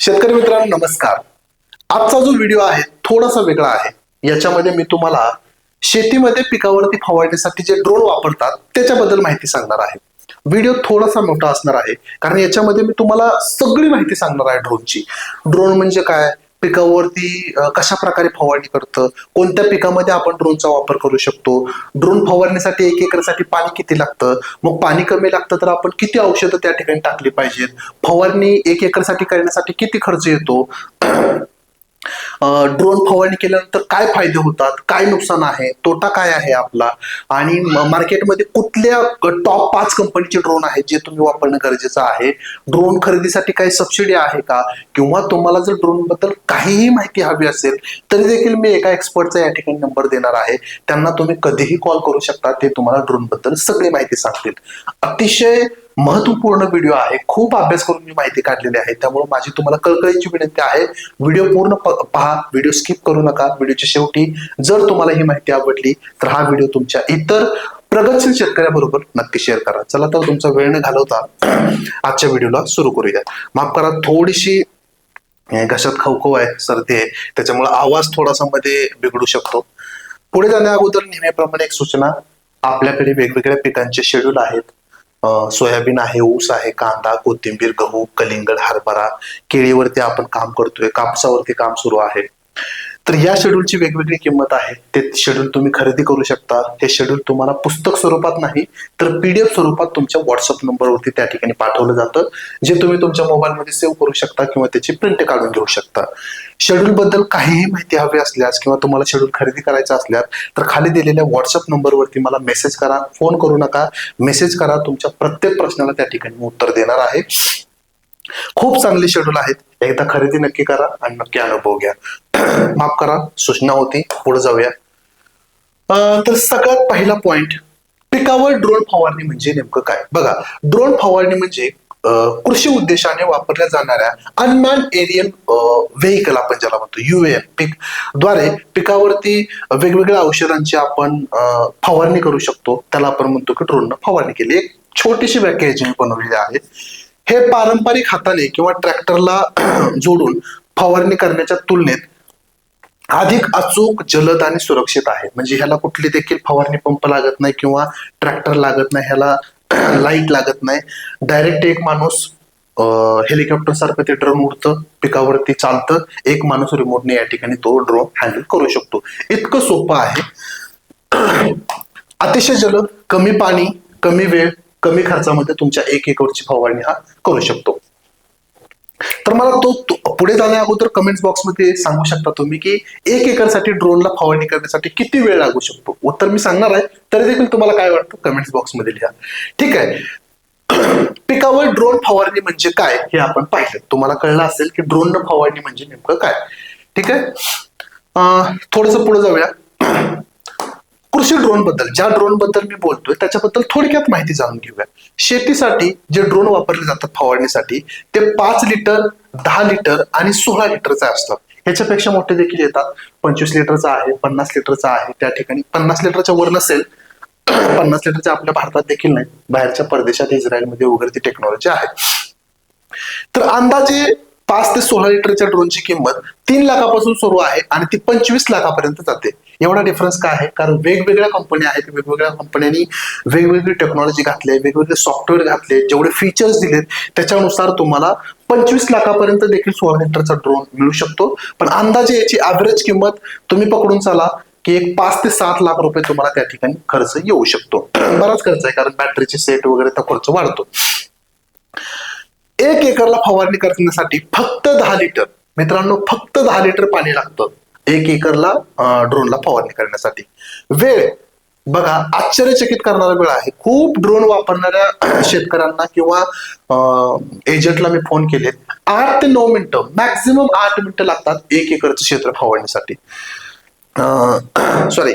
शेतकरी मित्रांनो नमस्कार. आजचा जो व्हिडिओ आहे थोडासा वेगळा आहे. याच्यामध्ये मी तुम्हाला शेतीमध्ये पिकावरती फवारणीसाठी जे ड्रोन वापरतात त्याच्याबद्दल माहिती सांगणार आहे. व्हिडिओ थोडासा मोठा असणार आहे. कारण याच्यामध्ये मी तुम्हाला सगळी माहिती सांगणार आहे ड्रोनची ड्रोन म्हणजे काय? पिकावरती कशा प्रकारे फवारणी करतं? कोणत्या पिकामध्ये आपण ड्रोनचा वापर करू शकतो? ड्रोन फवारणीसाठी एक एकरसाठी पाणी किती लागतं? मग पाणी कमी लागतं तर आपण किती औषधं त्या ठिकाणी टाकली पाहिजेत? फवारणी एक एकरसाठी करण्यासाठी किती खर्च येतो? ड्रोन फवारणी केल्यानंतर काय फायदे होतात? काय नुकसान आहे? तोटा काय आहे आपला? आणि मार्केटमध्ये कुठल्या टॉप पाच कंपनीचे ड्रोन आहेत जे तुम्ही वापरणं गरजेचं आहे? ड्रोन खरेदीसाठी काही सबसिडी आहे का? किंवा तुम्हाला जर ड्रोनबद्दल काहीही माहिती हवी असेल तरी देखील मी एका एक्सपर्टचा या ठिकाणी नंबर देणार आहे. त्यांना तुम्ही कधीही कॉल करू शकता ते तुम्हाला ड्रोनबद्दल सगळी माहिती सांगतील. अतिशय महत्त्वपूर्ण व्हिडिओ आहे. खूप अभ्यास करून मी माहिती काढलेली आहे. त्यामुळे माझी तुम्हाला कळकळीची विनंती आहे. व्हिडिओ पूर्ण पहा. व्हिडिओ स्किप करू नका. व्हिडिओच्या शेवटी जर तुम्हाला ही माहिती आवडली तर हा व्हिडिओ तुमच्या इतर प्रगतशील शेतकऱ्याबरोबर नक्की शेअर करा. चला तर तुमचा वेळ न घालवता आजच्या व्हिडिओला सुरू करूया माफ करा थोडीशी घशात खवखव आहे सर्दी आहे. त्याच्यामुळे आवाज थोडासा मध्ये बिघडू शकतो. पुढे जाण्या अगोदर नेहमीप्रमाणे एक सूचना. आपल्याकडे वेगवेगळ्या पिकांचे शेड्यूल आहेत. सोयाबीन आहे ऊस आहे कांदा कोथिंबीर गहू कलिंगड हरभरा केळीवरती आपण काम करतोय कापसावरती काम सुरू आहे. तर या शेड्यूलची वेगवेगळी किंमत आहे. ते शेड्यूल तुम्ही खरेदी करू शकता. हे शेड्यूल तुम्हाला पुस्तक स्वरूपात नाही तर पीडीएफ स्वरूपात तुमच्या व्हॉट्सअप नंबरवरती त्या ठिकाणी पाठवलं जातं. जे तुम्ही तुमच्या मोबाईलमध्ये सेव्ह करू शकता किंवा त्याची प्रिंट काढून घेऊ शकता. शेड्यूल बद्दल काहीही माहिती हवी असल्यास किंवा तुम्हाला शेड्यूल खरेदी करायचं असल्यास तर खाली दिलेल्या व्हॉट्सअप नंबरवरती मला मेसेज करा. फोन करू नका. मेसेज करा. तुमच्या प्रत्येक प्रश्नाला त्या ठिकाणी मी उत्तर देणार आहे. खूप चांगले शेड्यूल आहेत. एकदा खरेदी नक्की करा आणि नक्की अनुभव घ्या. माफ करा सूचना होती पुढे जाऊया. अं, तर सगळ्यात पहिला पॉइंट पिकावर ड्रोन फवारणी म्हणजे नेमकं काय? बघा ड्रोन फवारणी म्हणजे कृषी उद्देशाने वापरल्या जाणाऱ्या अनमॅन एरियल व्हेकल आपण ज्याला म्हणतो युएम पीकद्वारे पिकावरती वेगवेगळ्या औषधांची आपण अं, फवारणी करू शकतो. त्याला आपण म्हणतो की ड्रोननं फवारणी केली. एक छोटीशी व्याख्या मी बनवलेली आहे. हे पारंपरिक हाताने किंवा ट्रॅक्टरला जोडून फवारणी करण्याच्या तुलनेत अधिक अचूक जलद आणि सुरक्षित आहे. म्हणजे ह्याला कुठली देखील फवारणी पंप लागत नाही किंवा ट्रॅक्टर लागत नाही ह्याला लाइट लागत नाही. डायरेक्ट एक माणूस हेलिकॉप्टर सारखं ते ड्रोन उडतं पिकावरती चालतं. एक माणूस रिमोटने या ठिकाणी तो ड्रोन हँडल करू शकतो. इतकं सोपं आहे. अतिशय जलद कमी पाणी कमी वेळ कमी खर्चामध्ये तुमच्या एक एकरची फवारणी हा करू शकतो. तर मला तो तो- पुढे जाण्या अगोदर कमेंट्स बॉक्समध्ये सांगू शकता तुम्ही की एक एकरसाठी ड्रोनला फवारणी करण्यासाठी किती वेळ लागू शकतो? उत्तर मी सांगणार आहे. तरी देखील तुम्हाला काय वाटतं? कमेंट्स बॉक्समध्ये लिहा. ठीक आहे. पिकावर ड्रोन फवारणी म्हणजे काय? हे आपण पाहिलं. तुम्हाला कळलं असेल की ड्रोन फवारणी म्हणजे नेमकं काय? ठीक आहे? थोडस पुढे जाऊया. कृषी ड्रोनबद्दल ज्या ड्रोनबद्दल मी बोलतोय त्याच्याबद्दल थोडक्यात माहिती जाणून घेऊया. शेतीसाठी जे ड्रोन वापरले जातात फवारणीसाठी ते पाच लिटर दहा लिटर आणि सोळा लिटरचे असतात. ह्याच्यापेक्षा मोठे देखील येतात. पंचवीस लिटरचा आहे पन्नास लिटरचा आहे त्या ठिकाणी पन्नास लिटरच्या वर नसेल पन्नास लिटरच्या आपल्या भारतात देखील नाही. बाहेरच्या परदेशात इस्रायलमध्ये वगैरे ती टेक्नॉलॉजी आहे. तर अंदाजे पाच ते सोळा लिटरच्या ड्रोनची किंमत तीन लाखापासून सुरू आहे आणि ती पंचवीस लाखापर्यंत जाते. एवढा डिफरन्स काय आहे? कारण वेगवेगळ्या कंपन्या आहेत वेगवेगळ्या कंपन्यांनी वेगवेगळी टेक्नॉलॉजी घातली आहे वेगवेगळे सॉफ्टवेअर घातले जेवढे फीचर्स दिलेत त्याच्यानुसार तुम्हाला पंचवीस लाखापर्यंत देखील सोळा लिटरचा ड्रोन मिळू शकतो. पण अंदाजे याची ॲव्हरेज किंमत तुम्ही पकडून चाला की एक पाच ते सात लाख रुपये तुम्हाला त्या ठिकाणी खर्च येऊ शकतो. बराच खर्च आहे कारण बॅटरीचे सेट वगैरे खर्च वाढतो. एक एकरला फवारणी करण्यासाठी फक्त दहा लिटर मित्रांनो फक्त दहा लिटर पाणी लागतं. एक एकरला ड्रोनला फवारणी करण्यासाठी. वेळ बघा आश्चर्यचकित करणारा वेळ आहे. खूप ड्रोन वापरणाऱ्या शेतकऱ्यांना किंवा एजंटला मी फोन केले आठ ते नऊ मिनिटं मॅक्झिमम आठ मिनिटं लागतात एक एकरचं क्षेत्र फवारणीसाठी. सॉरी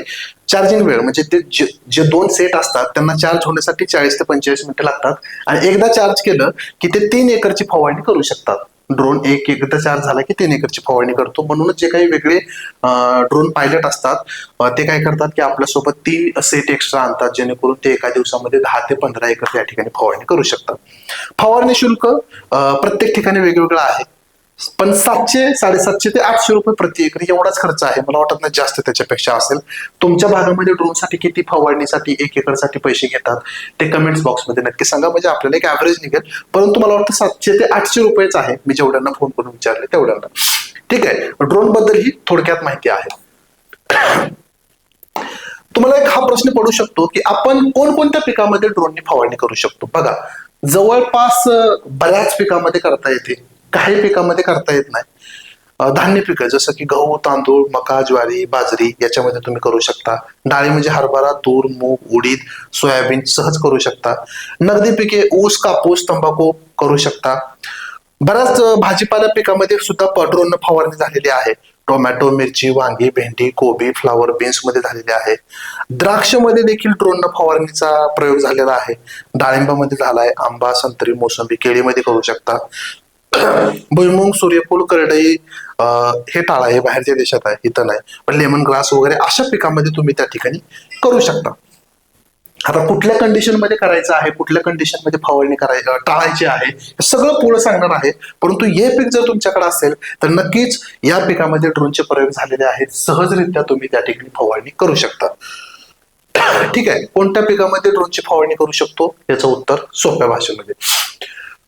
चार्जिंग वेळ. म्हणजे ते जे जे दोन सेट असतात त्यांना चार्ज होण्यासाठी चाळीस ते पंचेचाळीस मिनिटं लागतात. आणि एकदा चार्ज केलं की ते तीन एकरची फवारणी करू शकतात. ड्रोन एक एकदा चार्ज झाला की तीन एकरची फवारणी करतो. म्हणूनच जे काही वेगळे ड्रोन पायलट असतात ते काय करतात की आपल्यासोबत तीन सेट एक्स्ट्रा आणतात जेणेकरून ते एका दिवसामध्ये दहा ते पंधरा एकर त्या ठिकाणी फवारणी करू शकतात. फवारणी शुल्क प्रत्येक ठिकाणी वेगवेगळं आहे. पण सातशे साडेसातशे ते आठशे रुपये प्रति एकरी एवढाच खर्च आहे. मला वाटत नाही जास्त त्याच्यापेक्षा असेल. तुमच्या भागामध्ये ड्रोनसाठी किती फवारणीसाठी एक एकरसाठी पैसे घेतात? ते कमेंट्स बॉक्समध्ये नक्की सांगा. म्हणजे आपल्याला एक ऍव्हरेज निघेल. परंतु मला वाटतं सातशे ते आठशे रुपयेच आहे. मी जेवढ्यांना फोन करून विचारले तेवढ्यांना. ठीक आहे. ड्रोनबद्दल ही थोडक्यात माहिती आहे. तुम्हाला एक हा प्रश्न पडू शकतो की आपण कोणकोणत्या पिकामध्ये ड्रोनने फवारणी करू शकतो? बघा जवळपास बऱ्याच पिकामध्ये करता येते. काही पिकामध्ये करता येत नाही. धान्य पिकं जसं की गहू तांदूळ मका ज्वारी बाजरी याच्यामध्ये तुम्ही करू शकता. डाळी म्हणजे हरभरा तूर मूग उडीद सोयाबीन सहज करू शकता. नगदी पिके ऊस कापूस तंबाखू करू शकता. बऱ्याच भाजीपाला पिकामध्ये सुद्धा ड्रोन फवारणी झालेली आहे. टोमॅटो मिरची वांगी भेंडी कोबी फ्लावर बीन्समध्ये झालेले आहे. द्राक्षमध्ये देखील ड्रोन फवारणीचा प्रयोग झालेला आहे. डाळिंबामध्ये झालाय आंबा संत्री मोसंबी केळीमध्ये करू शकता. भुईमुंग सूर्यफूल करडई हे टाळा हे बाहेरच्या देशात आहे इथं नाही. पण लेमन ग्रास वगैरे अशा पिकामध्ये तुम्ही त्या ठिकाणी करू शकता. आता कुठल्या कंडिशनमध्ये करायचं आहे कुठल्या कंडिशनमध्ये फवारणी करायची टाळायची आहे हे सगळं पुढं सांगणार आहे. परंतु हे पीक जर तुमच्याकडे असेल तर नक्कीच या पिकामध्ये ड्रोनचे प्रयोग झालेले आहेत. सहजरित्या तुम्ही त्या ठिकाणी फवारणी करू शकता. ठीक आहे. कोणत्या पिकामध्ये ड्रोनची फवारणी करू शकतो? याचं उत्तर सोप्या भाषेमध्ये.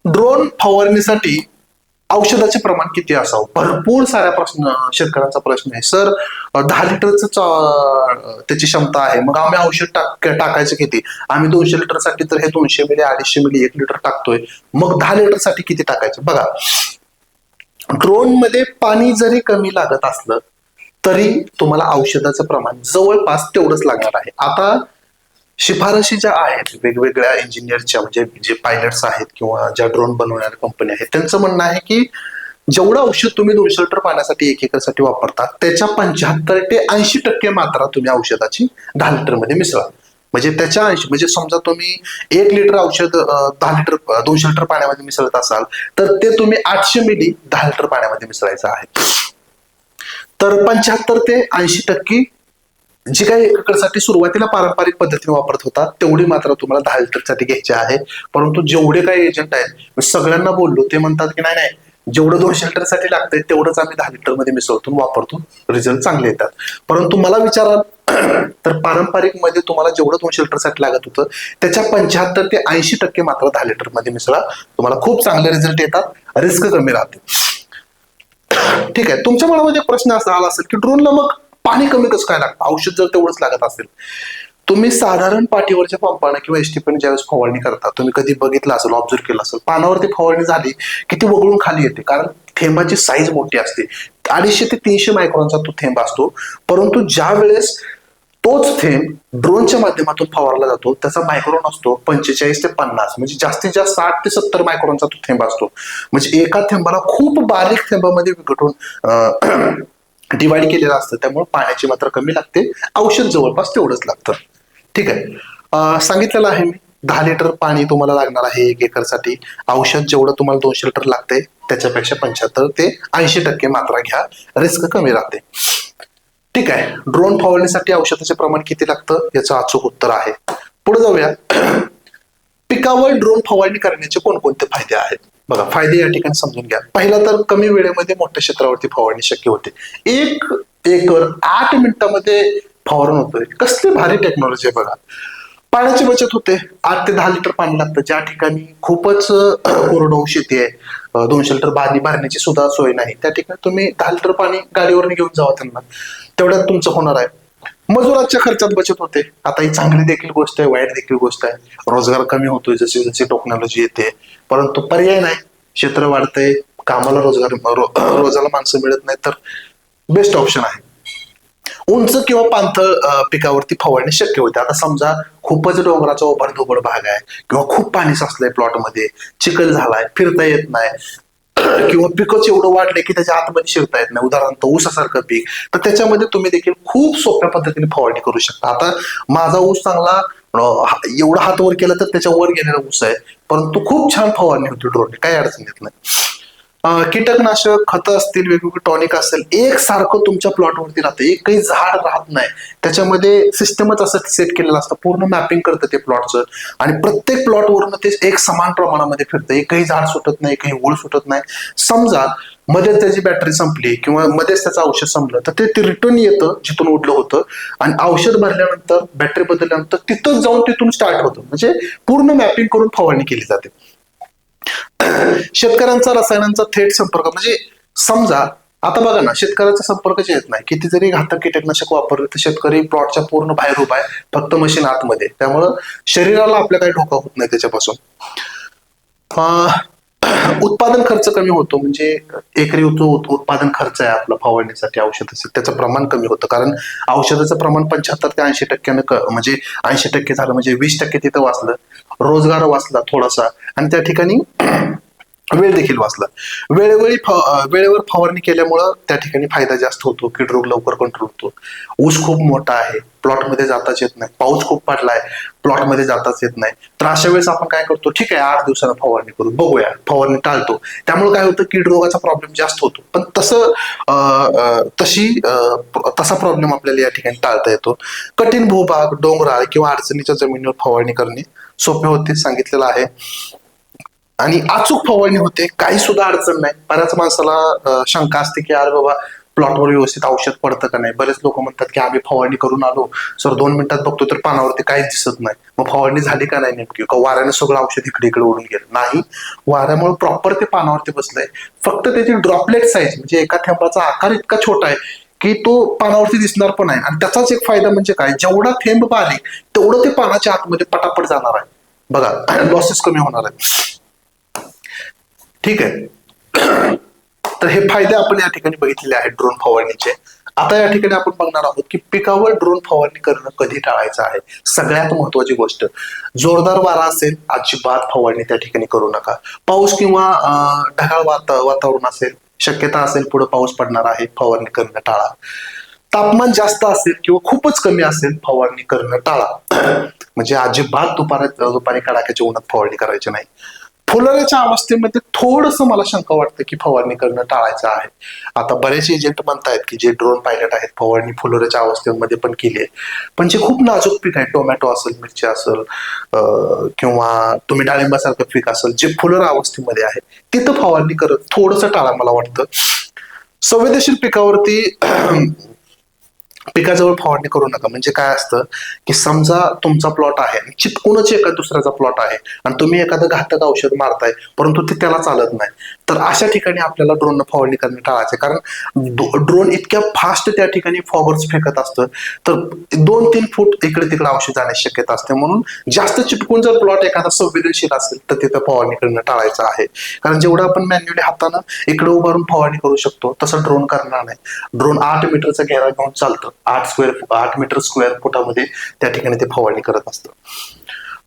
ड्रोन फवारणीसाठी औषधाचे प्रमाण किती असावं? भरपूर साऱ्या प्रश्न शेतकऱ्यांचा प्रश्न आहे. सर दहा लिटरच त्याची क्षमता आहे. मग आम्ही औषध टाक टाकायचं किती? आम्ही दोनशे लिटरसाठी तर हे दोनशे मिली अडीचशे मिली एक लिटर टाकतोय. मग दहा लिटरसाठी किती टाकायचं? बघा. ड्रोनमध्ये पाणी जरी कमी लागत असलं तरी तुम्हाला औषधाचं प्रमाण जवळपास तेवढंच लागणार आहे. आता शिफारशी ज्या आहेत वेगवेगळ्या इंजिनियरच्या म्हणजे जे पायलट्स आहेत किंवा ज्या ड्रोन बनवणाऱ्या कंपन्या आहेत त्यांचं म्हणणं आहे की जेवढं औषध तुम्ही दोनशे लिटर पाण्यासाठी एक एकरसाठी वापरता त्याच्या पंच्याहत्तर ते ऐंशी टक्के मात्रा तुम्ही औषधाची दहा लिटरमध्ये मिसळा. म्हणजे त्याच्या ऐंशी म्हणजे समजा तुम्ही एक लिटर औषध दहा लिटर दोनशे लिटर पाण्यामध्ये मिसळत असाल तर ते तुम्ही आठशे मिली दहा लिटर पाण्यामध्ये मिसळायचं आहे. तर पंच्याहत्तर ते ऐंशी टक्के जी काही एकरसाठी सुरुवातीला पारंपरिक पद्धतीने वापरत होता तेवढी मात्र तुम्हाला दहा लिटरसाठी घ्यायची आहे. परंतु जेवढे काही एजंट आहेत मी सगळ्यांना बोललो ते म्हणतात की नाही नाही जेवढं दोनशे लिटरसाठी लागतंय तेवढंच आम्ही दहा लिटरमध्ये मिसळतो वापरतो रिझल्ट चांगले येतात. परंतु मला विचाराल तर पारंपरिकमध्ये तुम्हाला जेवढं दोनशे लिटरसाठी लागत होतं त्याच्या पंच्याहत्तर ते ऐंशी टक्के मात्र दहा लिटरमध्ये मिसळा तुम्हाला खूप चांगले रिझल्ट येतात रिस्क कमी राहते ठीक आहे तुमच्या मनामध्ये एक प्रश्न असा आला असेल की ड्रोनला मग पाणी कमी कसं काय लागतं? औषध जर तेवढंच लागत असेल तुम्ही साधारण पाठीवरच्या पंपानं किंवा एसटीपीने ज्यावेळेस फवारणी करता तुम्ही कधी बघितलं असेल ऑब्झर्व केलं असेल पानावरती फवारणी झाली की ती वगळून खाली येते. कारण थेंबाची साईज मोठी असते. अडीचशे ते तीनशे मायक्रॉनचा तो थेंब असतो. परंतु ज्या वेळेस तोच थेंब ड्रोनच्या माध्यमातून फवारला जातो त्याचा मायक्रॉन असतो पंचेचाळीस ते पन्नास. म्हणजे जास्तीत जास्त साठ ते सत्तर मायक्रॉनचा तो थेंब असतो. म्हणजे एका थेंबाला खूप बारीक थेंबामध्ये विघटून डिवाइड केलेलं असतं. त्यामुळे पाण्याची मात्रा कमी लागते. औषध जवळपास तेवढंच लागतं. ठीक आहे. सांगितलेलं आहे मी. दहा लिटर पाणी तुम्हाला लागणार आहे एक एकरसाठी. औषध जेवढं तुम्हाला दोनशे लिटर लागते त्याच्यापेक्षा पंच्याहत्तर ते ऐंशी टक्के मात्रा घ्या. रिस्क कमी राहते. ठीक आहे. ड्रोन फवारणीसाठी औषधाचे प्रमाण किती लागतं याचं अचूक उत्तर आहे. पुढे जाऊया. पिकावर ड्रोन फवारणी करण्याचे कोणकोणते फायदे आहेत? बघा फायदे या ठिकाणी समजून घ्या. पहिला तर कमी वेळेमध्ये मोठ्या क्षेत्रावरती फवारणी शक्य होते. एक एकर आठ मिनिटामध्ये फवारण होतोय. कसली भारी टेक्नॉलॉजी आहे बघा. पाण्याची बचत होते. आठ ते दहा लिटर पाणी लागतं. ज्या ठिकाणी खूपच अं, कोरडवाहू शेती आहे दोनशे लिटर पाणी भरण्याची सुद्धा सोय नाही. त्या ठिकाणी तुम्ही दहा लिटर पाणी गाडीवरून घेऊन जावा त्यांना. तेवढ्यात तुमचं होणार आहे. मजुराच्या खर्चात बचत होते. आता ही चांगली देखील गोष्ट आहे वाईट देखील गोष्ट आहे. रोजगार कमी होतोय जशी जशी टेक्नॉलॉजी येते. परंतु पर्याय नाही. क्षेत्र वाढतंय कामाला रोजगार रो- रोजाला माणसं मिळत नाही तर बेस्ट ऑप्शन आहे. उंच किंवा पांथळ पिकावरती फवारणी शक्य होते. आता समजा खूपच डोंगराचा ओबडधोबड भाग आहे किंवा खूप पाणी साचलंय प्लॉटमध्ये चिखल झालाय फिरता येत नाही. किंवा पिकच एवढं वाढलंय की त्याच्या आतमध्ये शिरता येत नाही. उदाहरणार्थ ऊसासारखं पीक. तर त्याच्यामध्ये तुम्ही देखील खूप सोप्या पद्धतीने फवारणी करू शकता. आता माझा ऊस चांगला एवढा हात वर केला तर त्याच्या वर गेलेला ऊस आहे. परंतु खूप छान फवारणी होती ड्रोनने. काही अडचण येत नाही. कीटकनाशक खतं असतील वेगवेगळे टॉनिक असेल एक सारखं तुमच्या प्लॉटवरती राहतं. एक काही झाड राहत नाही. त्याच्यामध्ये सिस्टमच असं सेट केलेलं असतं. पूर्ण मॅपिंग करतं ते प्लॉटचं. आणि प्रत्येक प्लॉटवरून ते एक समान प्रमाणामध्ये फिरतं. एकही झाड सुटत नाही काही ओळ सुटत नाही. समजा मध्येच त्याची बॅटरी संपली किंवा मध्येच त्याचं औषध संपलं तर ते रिटर्न येतं जिथून उडलं होतं. आणि औषध भरल्यानंतर बॅटरी बदलल्यानंतर तिथंच जाऊन तिथून स्टार्ट होतं. म्हणजे पूर्ण मॅपिंग करून फवारणी केली जाते. शेतकऱ्यांचा रसायनांचा थेट संपर्क म्हणजे समजा आता बघा ना शेतकऱ्याचा संपर्कच येत नाही किती जरी घातक कीटकनाशक वापरले तर शेतकरी प्लॉटच्या पूर्ण बाहेर उभा आहे फक्त मशीन आतमध्ये. त्यामुळं शरीराला आपल्या काही धोका होत नाही त्याच्यापासून. अं, उत्पादन खर्च कमी होतो म्हणजे एकरी जो उत्पादन खर्च आहे आपला फवारणीसाठी औषधाचं त्याचं प्रमाण कमी होतं. कारण औषधाचं प्रमाण पंच्याहत्तर ते ऐंशी टक्क्यानं म्हणजे ऐंशी टक्के झालं म्हणजे वीस टक्के तिथं वाचलं. रोजगार वाचला थोडासा. आणि त्या ठिकाणी वेळ देखील वाचला. वेळोवेळी वेळेवर फवारणी केल्यामुळं त्या ठिकाणी फायदा जास्त होतो. कीड रोग लवकर कंट्रोल होतो. ऊस खूप मोठा आहे. प्लॉटमध्ये जाताच येत नाही. पाऊस खूप पडलाय प्लॉटमध्ये जाताच येत नाही. तर अशा वेळेस आपण काय करतो? ठीक आहे आठ दिवसानं फवारणी करू. बघूया. फवारणी टाळतो. त्यामुळे काय होतं? कीड रोगाचा प्रॉब्लेम जास्त होतो. पण तसं तशी तसा प्रॉब्लेम आपल्याला या ठिकाणी टाळता येतो. कठीण भूभाग डोंगराळ किंवा अडचणीच्या जमिनीवर फवारणी करणे सोपे होते सांगितलेलं आहे. आणि अचूक फवारणी होते काही सुद्धा अडचण नाही. बऱ्याच माणसाला शंका असते की अरे बाबा प्लॉटवर व्यवस्थित औषध पडतं का नाही? बरेच लोक म्हणतात की आम्ही फवारणी करून आलो. सर दोन मिनिटात बघतो तर पानावरती काहीच दिसत नाही. मग फवारणी झाली का नाही नेमकी? का वाऱ्याने सगळं औषध इकडे इकडे उडून गेलं? नाही. वाऱ्यामुळे प्रॉपर ते पानावरती बसलंय. फक्त त्याची ड्रॉपलेट साईज म्हणजे एका थेंबाचा आकार इतका छोटा आहे की तो पानावरती दिसणार पण आहे. आणि त्याचाच एक फायदा म्हणजे काय? जेवढा थेंब बारीक तेवढं ते पानाच्या आतमध्ये पटापट जाणार आहे. बघा लॉसेस कमी होणार आहे. ठीक आहे. तर हे फायदे आपण या ठिकाणी बघितलेले आहेत ड्रोन फवारणीचे. आता या ठिकाणी आपण बघणार आहोत की पिकावर ड्रोन फवारणी करणं कधी टाळायचं आहे? सगळ्यात महत्वाची गोष्ट जोरदार वारा असेल अजिबात फवारणी त्या ठिकाणी करू नका. पाऊस किंवा अं, ढगाळ वाता वातावरण असेल शक्यता असेल पुढे पाऊस पडणार आहे फवारणी करणं टाळा. तापमान जास्त असेल किंवा खूपच कमी असेल फवारणी करणं टाळा. म्हणजे अजिबात दुपारी दुपारी कडाक्याच्या उन्हात फवारणी करायची नाही. फुलऱ्याच्या अवस्थेमध्ये थोडस मला शंका वाटतं की फवारणी करणं टाळायचं आहे. आता बरेच एजंट म्हणतायत की जे ड्रोन पायलट आहेत फवारणी फुलऱ्याच्या अवस्थेमध्ये पण केली आहे. पण जे खूप नाजूक पीक आहे टोमॅटो असेल मिरची असेल अं, किंवा तुम्ही डाळिंबासारखं पीक असेल जे फुलर अवस्थेमध्ये आहे तिथं फवारणी करत थोडस टाळा मला वाटतं. संवेदनशील पिकावरती पिकाजवळ फवारणी करू नका. म्हणजे काय असतं की समजा तुमचा प्लॉट आहे चिटकूनच एका दुसऱ्याचा प्लॉट आहे आणि तुम्ही एखादं घातक औषध मारताय परंतु ते त्याला चालत नाही. तर अशा ठिकाणी आपल्याला ड्रोन फवारणी करणे टाळायचे. कारण ड्रोन इतक्या फास्ट त्या ठिकाणी फॉवर्स फेकत असतं. तर दोन तीन फूट इकडे तिकडे औषध जाण्याची शक्यता असते. म्हणून जास्त चिटकून जर प्लॉट एखादा संवेदनशील असेल तर तिथं फवारणी करणं टाळायचं आहे. कारण जेवढं आपण मॅन्युअली हातानं इकडे उभारून फवारणी करू शकतो तसं ड्रोन करणार नाही. ड्रोन आठ मीटरचा घेरा घेऊन चालतं. आठ स्क्वेअर आठ मीटर स्क्वेअर फुटामध्ये त्या ठिकाणी ते फवारणी करत असतं.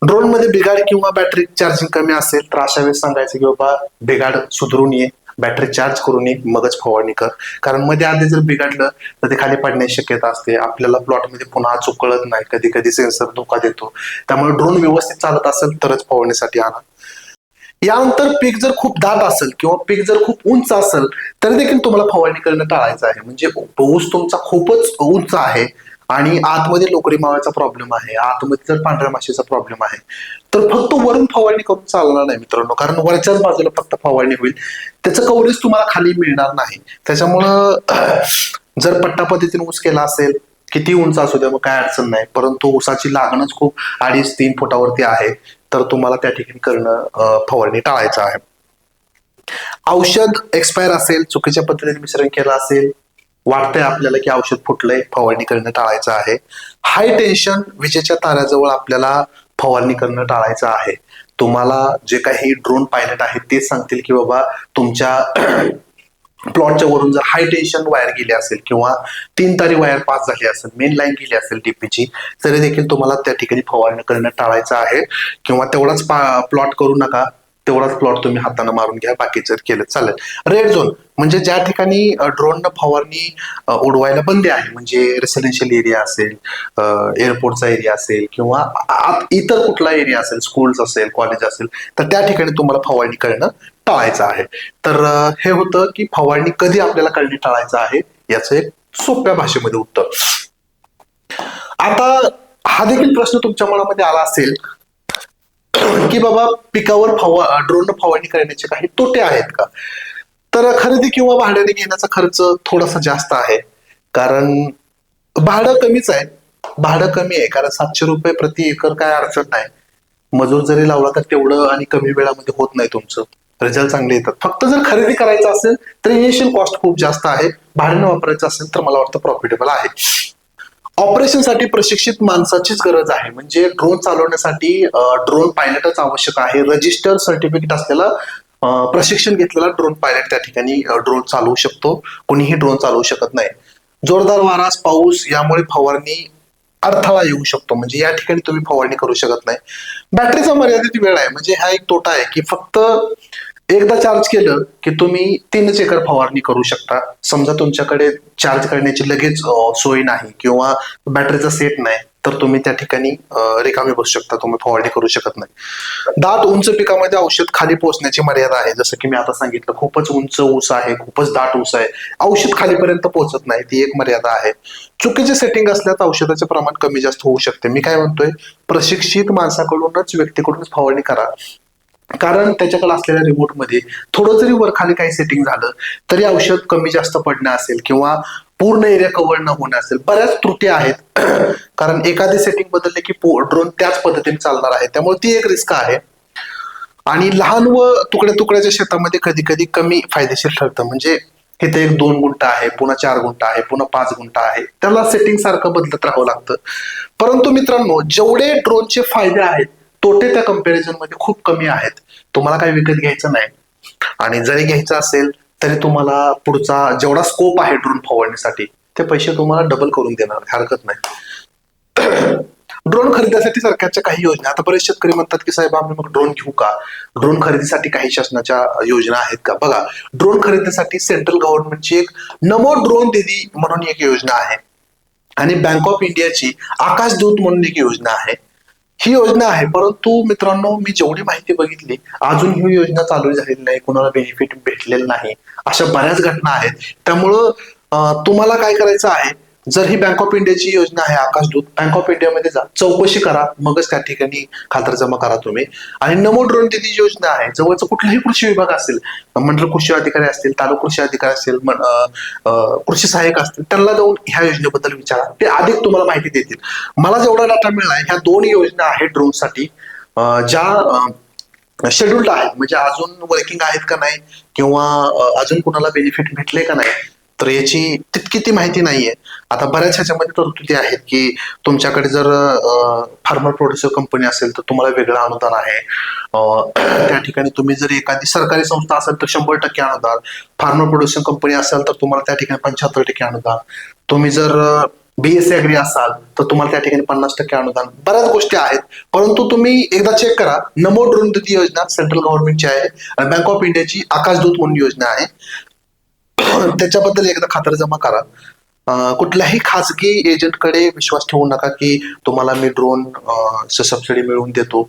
ड्रोनमध्ये बिघाड किंवा बॅटरी चार्जिंग कमी असेल तर अशा वेळेस सांगायचं की बाबा बिघाड सुधरून ये बॅटरी चार्ज करून ये मगच फवारणी कर. कारण मध्ये आधी जर बिघडलं तर ते खाली पडण्याची शक्यता असते. आपल्याला प्लॉटमध्ये पुन्हा चुकळत कळत नाही. कधी कधी सेन्सर धोका देतो. त्यामुळे ड्रोन व्यवस्थित चालत असेल तरच फवारणीसाठी आणा. यानंतर पीक जर खूप दाट असेल किंवा पीक जर खूप उंच असेल तर देखील तुम्हाला फवारणी करणं टाळायचं आहे. म्हणजे ऊस तुमचा खूपच उंच आहे आणि आतमध्ये लोकरी मावायचा प्रॉब्लेम आहे आतमध्ये जर पांढऱ्या माशीचा प्रॉब्लेम आहे तर फक्त वरून फवारणी करून चालणार नाही मित्रांनो. कारण वरच्याच बाजूला फक्त फवारणी होईल. त्याचं कव्हरेज तुम्हाला खाली मिळणार नाही. त्याच्यामुळं जर पट्टा पद्धतीने ऊस केला असेल किती उंच असू द्या मग काय अडचण नाही. परंतु ऊसाची लागणच खूप अडीच तीन फुटावरती आहे. तर तुम्हाला त्या ठिकाणी करणं फवारणी टाळायचं आहे. औषध एक्सपायर असेल चुकीच्या पद्धतीने मिश्रण केलं असेल वाटतंय आपल्याला की औषध फुटलंय फवारणी करणं टाळायचं आहे. हाय टेन्शन विजेच्या ताऱ्याजवळ आपल्याला फवारणी करणं टाळायचं आहे. तुम्हाला जे काही ड्रोन पायलट आहेत ते सांगतील की बाबा तुमच्या प्लॉटच्या वरून जर हाय टेन्शन वायर गेली असेल किंवा तीन तारी वायर पास झाली असेल मेन लाईन गेली असेल डीपीची तरी देखील तुम्हाला त्या ठिकाणी फवारणी करणं टाळायचं आहे. किंवा तेवढाच प्लॉट करू नका. तेवढाच प्लॉट तुम्ही हाताने मारून घ्या बाकीचं केलं चालेल. रेड झोन म्हणजे ज्या ठिकाणी ड्रोन फवारणी उडवायला बंदी आहे म्हणजे रेसिडेन्शियल एरिया असेल एअरपोर्टचा एरिया असेल किंवा इतर कुठला एरिया असेल स्कूल्स असेल कॉलेज असेल तर त्या ठिकाणी तुम्हाला फवारणी करणं टाळायचं आहे. तर हे होतं की फवारणी कधी आपल्याला करणे टाळायचं आहे याचं एक सोप्या भाषेमध्ये उत्तर. आता हा देखील प्रश्न तुमच्या मनामध्ये आला असेल की बाबा पिकावर फवा ड्रोन फवारणी करण्याचे काही तोटे आहेत का? तर खरेदी किंवा भाड्याने घेण्याचा खर्च थोडासा जास्त आहे. कारण भाडं कमीच आहे. भाडं कमी आहे. कारण सातशे रुपये प्रति एकर काय अडचण नाही. मजूर जरी लावला तर तेवढं आणि कमी वेळामध्ये होत नाही तुमचं. रिझल्ट चांगले येतात. फक्त जर खरेदी करायचं असेल तर इनिशियल कॉस्ट खूप जास्त आहे. भाड्याने वापरायचं असेल तर मला वाटतं प्रॉफिटेबल आहे. ऑपरेशनसाठी प्रशिक्षित माणसाचीच गरज आहे. म्हणजे ड्रोन चालवण्यासाठी ड्रोन पायलटच आवश्यक आहे. रजिस्टर सर्टिफिकेट असलेला प्रशिक्षण घेतलेला ड्रोन पायलट त्या ठिकाणी ड्रोन चालवू शकतो. कोणीही ड्रोन चालवू शकत नाही. जोरदार वारास पाऊस यामुळे फवारणी अडथळा येऊ शकतो. म्हणजे या ठिकाणी तुम्ही फवारणी करू शकत नाही. बॅटरीचा मर्यादित वेळ आहे. म्हणजे हा एक तोटा आहे की फक्त एकदा चार्ज केलं की तुम्ही तीनच एकर फवारणी करू शकता. समजा तुमच्याकडे चार्ज करण्याची लगेच सोय नाही किंवा बॅटरीचा सेट नाही तर तुम्ही त्या ठिकाणी रिकामी बसू शकता तुम्ही फवारणी करू शकत नाही. दाट उंच पिकामध्ये औषध खाली पोहोचण्याची मर्यादा आहे. जसं की मी आता सांगितलं खूपच उंच ऊस आहे खूपच दाट ऊस आहे. औषध खालीपर्यंत पोहोचत नाही ती एक मर्यादा आहे. चुकीचे सेटिंग असल्यास औषधाचे प्रमाण कमी जास्त होऊ शकते. मी काय म्हणतोय? प्रशिक्षित माणसाकडूनच व्यक्तीकडूनच फवारणी करा. कारण त्याच्याकडे असलेल्या रिमोटमध्ये थोडं जरी वर खाली काही सेटिंग झालं तरी औषध कमी जास्त पडणं असेल किंवा पूर्ण एरिया कव्हर न होणं असेल बऱ्याच त्रुटी आहेत. कारण एखादी सेटिंग बदलले की ड्रोन त्याच पद्धतीने चालणार आहे. त्यामुळे ती एक रिस्क आहे. आणि लहान व तुकड्या तुकड्याच्या शेतामध्ये कधी कधी कमी फायदेशीर ठरतं. म्हणजे इथे एक दोन गुंठ आहे पुन्हा चार गुंठ आहे पुन्हा पाच गुंठ आहे. त्याला सेटिंग सारखं बदलत राहावं लागतं. परंतु मित्रांनो जेवढे ड्रोनचे फायदे आहेत तोटे त्या कंपॅरिझनमध्ये खूप कमी आहेत. तुम्हाला काही विकत घ्यायचं नाही. आणि जरी घ्यायचं असेल तरी तुम्हाला पुढचा जेवढा स्कोप आहे ड्रोन फवारणीसाठी ते पैसे तुम्हाला डबल करून देणार. हरकत नाही. ड्रोन खरेदीसाठी सरकारच्या काही योजना आता बरेच शेतकरी म्हणतात की साहेब आम्ही मग ड्रोन घेऊ का? ड्रोन खरेदीसाठी काही शासनाच्या योजना आहेत का? बघा ड्रोन खरेदीसाठी सेंट्रल गव्हर्नमेंटची एक नमो ड्रोन दिदी म्हणून एक योजना आहे. आणि बँक ऑफ इंडियाची आकाशदूत म्हणून एक योजना आहे. ही योजना आहे. परंतु मित्रांनो मी जेवढी माहिती बघितली अजून ही योजना चालू झालेली नाही. कोणाला बेनिफिट भेटलेलं नाही. अशा बऱ्याच घटना आहेत. त्यामुळं तुम्हाला काय करायचं आहे? जर ही बँक ऑफ इंडियाची योजना आहे आकाशदूत बँक ऑफ इंडियामध्ये जा चौकशी करा मगच त्या ठिकाणी खातरजमा करा तुम्ही. आणि नमो ड्रोन दिदी योजना आहे जवळचं कुठलाही कृषी विभाग असेल मंडळ कृषी अधिकारी असतील तालुका कृषी अधिकारी असतील कृषी सहाय्यक असतील त्यांना जाऊन ह्या योजनेबद्दल विचारा. ते अधिक तुम्हाला माहिती देतील. मला जेवढा डाटा मिळाला ह्या दोन योजना आहेत ड्रोनसाठी ज्या शेड्युल्ड शेड्यूल्ड आहेत म्हणजे अजून वर्किंग आहेत का नाही किंवा अजून कुणाला बेनिफिट भेटले का नाही तर याची तितकी ती माहिती नाहीये. आता बऱ्याच ह्याच्यामध्ये तरतुदी आहेत की तुमच्याकडे जर फार्मर प्रोड्युसर कंपनी असेल तर तुम्हाला वेगळं अनुदान आहे. त्या ठिकाणी तुम्ही जर एखादी सरकारी संस्था असेल तर शंभर टक्के अनुदान. फार्मर प्रोड्युसर कंपनी असेल तर तुम्हाला त्या ठिकाणी पंच्याहत्तर टक्के अनुदान. तुम्ही जर बीएससी अग्री असाल तर तुम्हाला त्या ठिकाणी पन्नास टक्के अनुदान. बऱ्याच गोष्टी आहेत. परंतु तुम्ही एकदा चेक करा. नमो ड्रोन योजना सेंट्रल गव्हर्नमेंटची आहे आणि बँक ऑफ इंडियाची आकाशदूत म्हणून योजना आहे. त्याच्याबद्दल एकदा खातरजमा करा. कुठल्याही खासगी एजंटकडे विश्वास ठेवू नका की तुम्हाला मी ड्रोन सबसिडी मिळवून देतो.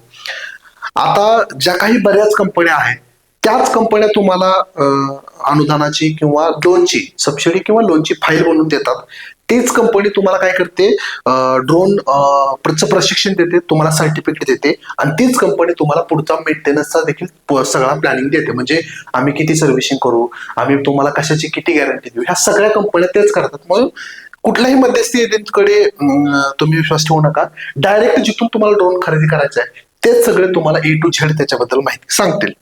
आता ज्या काही बऱ्याच कंपन्या आहेत त्याच कंपन्या तुम्हाला अनुदानाची किंवा लोनची सबसिडी किंवा लोनची फाईल बनवून देतात. तीच कंपनी तुम्हाला काय करते ड्रोन प्रशिक्षण देते तुम्हाला सर्टिफिकेट देते आणि तीच कंपनी तुम्हाला पुढचा मेंटेनन्सचा देखील सगळा प्लॅनिंग देते. म्हणजे आम्ही किती सर्व्हिसिंग करू आम्ही तुम्हाला कशाची किती गॅरंटी देऊ? ह्या सगळ्या कंपन्या तेच करतात. म्हणून कुठल्याही मध्यस्थी एजंटकडे अं, तुम्ही विश्वास ठेवू नका. डायरेक्ट जिथून तुम्हाला ड्रोन खरेदी करायचा आहे तेच सगळे तुम्हाला ए टू झेड त्याच्याबद्दल माहिती सांगतील.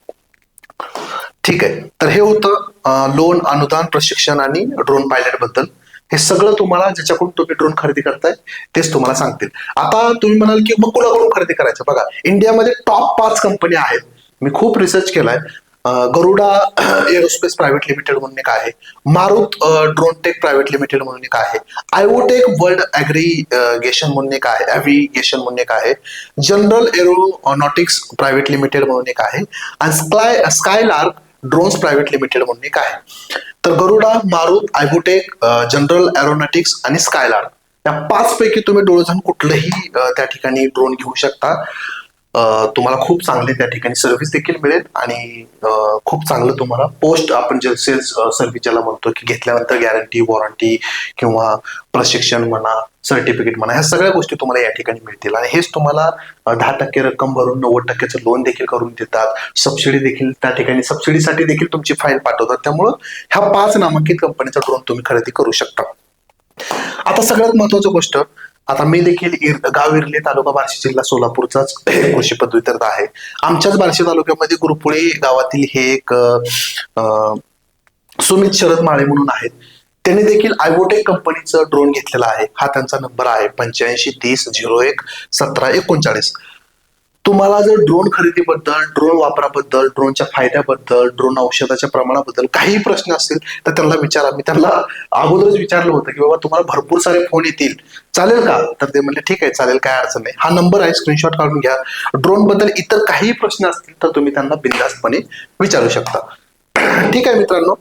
ठीक आहे. तर हे होतं लोन अनुदान प्रशिक्षण आणि ड्रोन पायलटबद्दल. हे सगळं तुम्हाला ज्याच्याकडून तुम्ही ड्रोन खरेदी करताय तेच तुम्हाला सांगतील. आता तुम्ही म्हणाल की मग कुणाकडून खरेदी करायचं? बघा इंडियामध्ये टॉप पाच कंपन्या आहेत. मी खूप रिसर्च केलाय. गरुडा एरोस्पेस प्रायव्हेट लिमिटेड म्हणून एक आहे. Marut drone tech private limited म्हणून एक आहे. आयओटेक वर्ल्ड ॲग्रिगेशन म्हणून एक आहे. ॲव्हिगेशन म्हणून एक आहे. जनरल एरोनॉटिक्स प्रायव्हेट लिमिटेड म्हणून एक आहे. आणि sky skylark drones private limited म्हणून एक आहे. तर गरुडा मारुत आयबुटेक जनरल एरोनॉटिक्स आणि स्कायलार्क या पाच पैकी तुम्ही डोळेझान कुठलंही त्या ठिकाणी ड्रोन घेऊ शकता. तुम्हाला खूप चांगली त्या ठिकाणी सर्व्हिस देखील मिळेल आणि खूप चांगलं तुम्हाला पोस्ट आपण जे सेल्स सर्व्हिस ज्याला म्हणतो की घेतल्यानंतर गॅरंटी वॉरंटी किंवा प्रशिक्षण म्हणा सर्टिफिकेट म्हणा ह्या सगळ्या गोष्टी तुम्हाला या ठिकाणी मिळतील. आणि हेच तुम्हाला दहा टक्के रक्कम भरून नव्वद टक्क्याचं लोन देखील करून देतात. सबसिडी देखील त्या ठिकाणी सबसिडीसाठी देखील तुमची फाईल पाठवतात. त्यामुळं ह्या पाच नामांकित कंपनीचा ड्रोन तुम्ही खरेदी करू शकता. आता सगळ्यात महत्वाची गोष्ट आता मी देखील इर- गाव इरले तालुका बार्शी जिल्हा सोलापूरचाच कृषी पदवीधर आहे. आमच्याच बार्शी तालुक्यामध्ये गुरुपुळी गावातील हे एक सुमित शरद माळे म्हणून आहेत. त्यांनी देखील आयवोटेक कंपनीचं ड्रोन घेतलेला आहे. हा त्यांचा नंबर आहे पंच्याऐंशी तीस झिरो एक सतरा एकोणचाळीस. तुम्हाला जर ड्रोन खरेदीबद्दल ड्रोन वापराबद्दल ड्रोनच्या फायद्याबद्दल ड्रोन औषधाच्या प्रमाणाबद्दल काही प्रश्न असतील तर त्यांना विचारा. मी त्यांना अगोदरच विचारलं होतं की बाबा तुम्हाला भरपूर सारे फोन येतील. चालेल का? तर ते म्हणले ठीक आहे चालेल काय अडचण नाही. हा नंबर आहे स्क्रीनशॉट काढून घ्या. ड्रोनबद्दल इतर काही प्रश्न असतील तर तुम्ही त्यांना बिंदास्तपणे विचारू शकता. ठीक आहे मित्रांनो.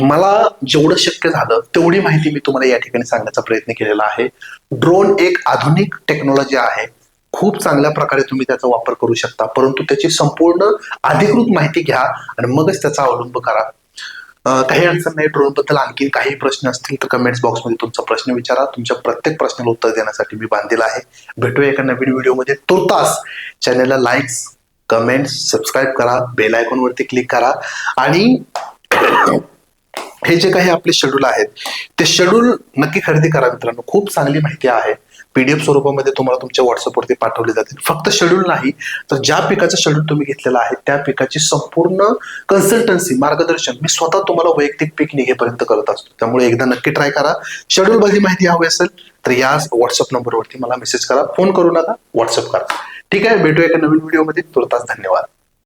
मला जेवढं शक्य झालं तेवढी माहिती मी तुम्हाला या ठिकाणी सांगण्याचा प्रयत्न केलेला आहे. ड्रोन एक आधुनिक टेक्नॉलॉजी आहे. खूप चांगल्या प्रकारे तुम्ही त्याचा वापर करू शकता. परंतु त्याची संपूर्ण अधिकृत माहिती घ्या आणि मगच त्याचा अवलंब करा. काही अडचण नाही ड्रोनबद्दल आणखी काही प्रश्न असतील तर कमेंट्स बॉक्समध्ये तुमचा प्रश्न विचारा. तुमच्या प्रत्येक प्रश्नाला उत्तर देण्यासाठी मी बांधलेला आहे. भेटूया एका नवीन व्हिडिओमध्ये तुर्तास चॅनलला लाईक्स कमेंट्स सबस्क्राईब करा. बेल आयकॉनवरती क्लिक करा. आणि हे जे काही आपले शेड्यूल आहेत ते शेड्यूल नक्की खरेदी करा मित्रांनो. खूप चांगली माहिती आहे. पीडीएफ स्वरूपामध्ये तुम्हाला तुमच्या व्हॉट्सअपवरती पाठवले जातील. फक्त शेड्यूल नाही तर ज्या पिकाचं शेड्यूल तुम्ही घेतलेलं आहे त्या पिकाची संपूर्ण कन्सल्टन्सी मार्गदर्शन मी स्वतः तुम्हाला वैयक्तिक पीक निघेपर्यंत करत असतो. त्यामुळे एकदा नक्की ट्राय करा. शेड्यूल बद्दल माहिती हवी असेल तर या व्हॉट्सअप नंबरवरती मला मेसेज करा. फोन करू नका व्हॉट्सअप करा. ठीक आहे भेटूया एका नवीन व्हिडिओमध्ये तुर्तास धन्यवाद.